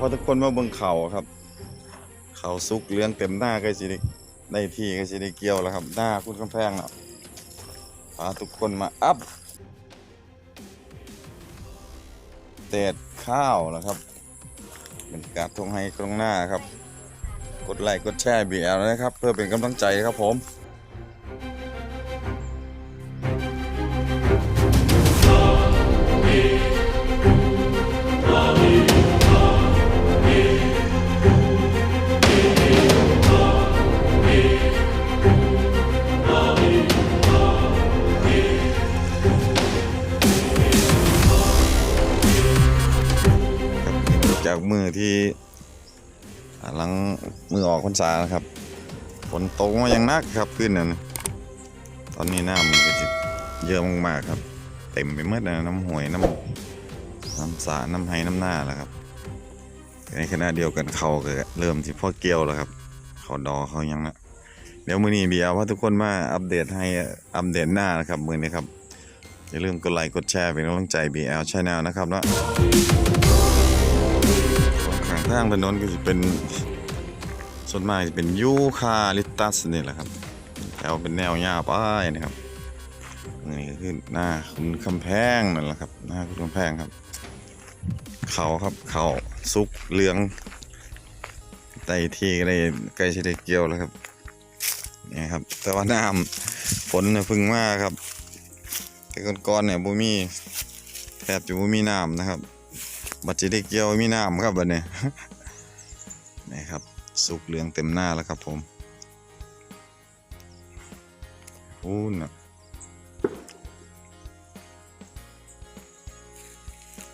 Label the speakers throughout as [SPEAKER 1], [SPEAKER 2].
[SPEAKER 1] พราะทุกคนมาเบิ่งเขาครับ เขาสุกเลี้ยงเต็มหน้าก็สิได้ได้ที่ก็สิได้เกี่ยวแล้วครับ หน้าคุณกำแพงเนาะพาทุกคนมาอัพเตดข้าวนะครับเป็นการทงให้ตรงหน้าครับ กดไลค์กดแชร์ BL นะครับ เพื่อเป็นกำลังใจครับผม จากมือที่หลังมือออกพรรษานะครับฝนตกมาอย่างหนักครับขึ้นนั่นตอนนี้น้ำมันก็จะเยอะมากๆครับ เต็มไปหมดนะน้ำห่วยน้ำน้ำสาน้ำไห้น้ำหน้าแล้วครับในขณะเดียวกันเขาก็เริ่มที่พ่อเกียวแล้วครับเขาดอเขายังนะเดี๋ยวมือนี้เบียร์ว่าทุกคนมาอัปเดตให้อัปเดตหน้านะครับมือนี้ครับอย่าลืมกดไลค์กดแชร์เป็นกำลังใจ BL Channel นะครับเนาะข้าง ทางถนนก็จะเป็นส่วนมากจะเป็นยูคาลิตัสนี่แหละครับแถวเป็นแนวยาวไปนะครับนี่ก็คือหน้าคุณคำแพงนั่นแหละครับหน้าคุณคำแพงครับ เขาครับเขาซุกเหลืองไตที่ก็ได้ใกล้จะได้เกี่ยวแล้วครับนี่ครับ แต่ว่าน้ำฝนเนี่ยพึ่งมากครับ แต่ก่อนๆเนี่ยบ่มีแทบจะบ่มีน้ำนะครับ บัดจะได้เกี่ยวมีน้ำครับบัดนี้นี่ครับสุกเหลืองเต็มหน้าแล้วครับผมอู้นะ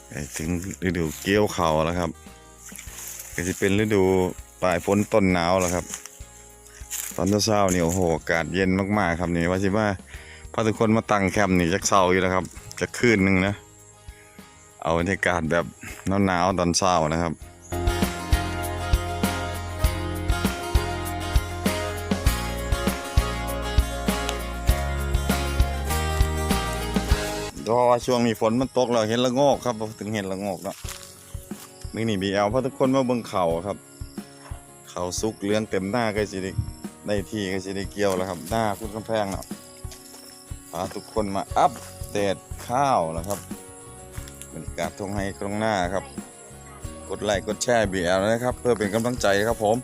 [SPEAKER 1] ใกล้ถึงฤดูเกี่ยวเขาแล้วครับ ก็จะเป็นฤดูปลายฝนต้นหนาวแล้วครับ ตอนเช้าๆนี่โอ้โหอากาศเย็นมากๆ ครับนี่ว่าสิว่าพาทุกคนมาตั้งแคมป์นี่จักเช้าอยู่แล้วครับจะคืนหนึ่งนะ เอาบรรยากาศแบบหนาวๆตอนเช้านะครับเพราะว่าช่วงนี้ฝนมันตกเราเห็นละโงกครับถึงเห็นละโงกแล้วนี่นี่บีเอลเพราะทุกคนมาเบิ่งเขาครับ เขาสุกเลี้ยงเต็มหน้าก็สิได้ได้ที่ก็สิได้เกี่ยวแล้วครับ หน้าคุณกำแพงเนาะพาทุกคนมาอัปเดตข้าวนะครับ บรรยากาศทงให้ตรงหน้าครับ กดไลค์กดแชร์ BL นะครับ เพื่อเป็นกำลังใจครับผม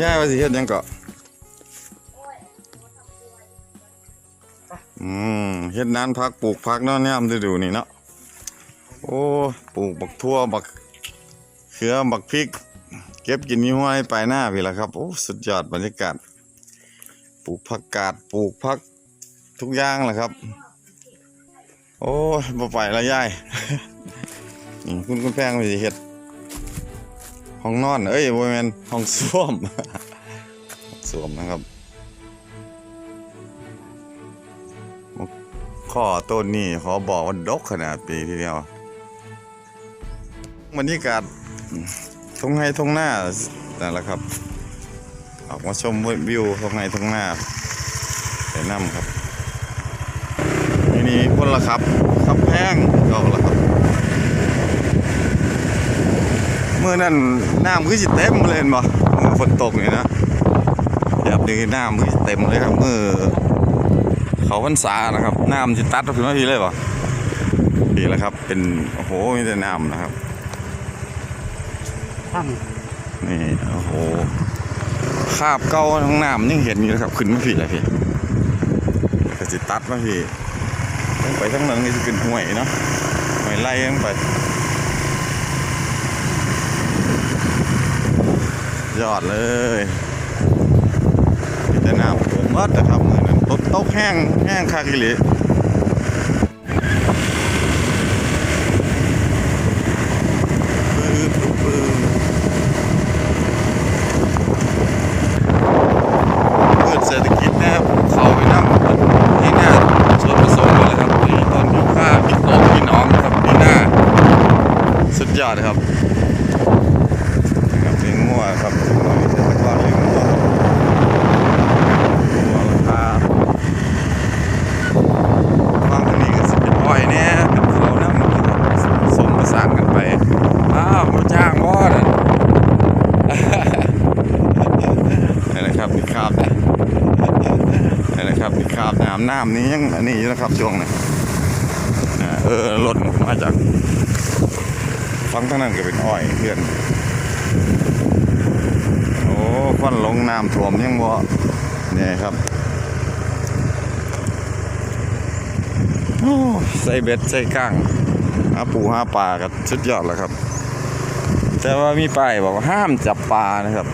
[SPEAKER 1] ย่าว่าสิเฮ็ดยังเกาะอืมเฮ็ดนานพักปลูกพักเนาะเนี่ยมฤดูนี่เนาะโอ้ปลูกบักทั่วบักเขือบักพริก เก็บกินยี่ห้อยไปหน้าพี่ละครับโอ้สุดยอดบรรยากาศปลูกผักกาดปลูกผักทุกอย่างแหละครับ โอ้ยบ่ไปละยายคุณคุณแพงไปสิเฮ็ดห้องนอน เอ้ยบ่แมนห้องส้วมส้วมนะครับข้อต้นนี่ขอบอกว่าดกขนาดปีทีเดียวบรรยากาศ ทงไห้ทงหน้านั่นแหละครับออกมาชมวิวทงไห้ทงหน้าไปน้ำครับนี่นี่คนละครับขับแพงก็ละครับเมื่อนั้นน้ำคือสิเต็มเลยเห็นบ่เมื่อฝนตกนี่นะแบบนี้น้ำคือเต็มเลยครับเมื่อเขาพรรษานะครับน้ำจะตัดถึงนาทีเลยบ่ดีแล้วครับเป็นโอ้โหมีแต่น้ำนะครับ
[SPEAKER 2] ตั้ง
[SPEAKER 1] นี่โอ้โหคาบเก่าท้งน้ำยังเห็นอยู่นะครับ ขึ้นมาพี่เลยพี่ก็สิตัดมาพี่ต้องไปทั้งนั้นนี่จะเป็นห่วยเนาะห่วยไล่ต้องไปยอดเลยแต่น้ำผมวัดนะครับมือนั้นตกตกแห้งแห้งคากิลิ ครับกับเลี้ยงงัวครับเกษตรกรเลี้ยงงัวงัวครับฟังทางนี้ก็สิเป็นอ้อยเนี่ยกับเขาเน้ำสมประสานกันไปอ้าวมาจ้างบอสนี่นะครับมีคราบนะนี่นะครับมีคราบน้ำน้ำนี้ยังอันนี้นะครับช่วงนี้เออหล่นมาจาก ฟังทั้งนั้นก็เป็นอ้อยเพื่อน โอ้ควันลงน้ำท่วมยังบ่เนี่ยครับโอ้ใส่เบ็ดใส่ก้างหาปูหาปลากันชุดยอดแล้วครับ แต่ว่ามีป้ายบอกว่าห้ามจับปลานะครับ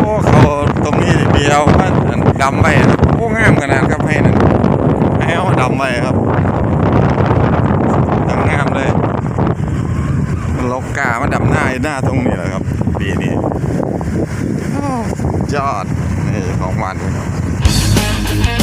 [SPEAKER 1] โอ้เขาตรงนี้เดียวมัน ดำไปโอ้งามขนาดครับให้นั่นให้เอาดำไปครับยังงามเลยลกกามาดำหน้าหน้าตรงนี้แหละครับปีนี้ยอดนี่ของมันครับ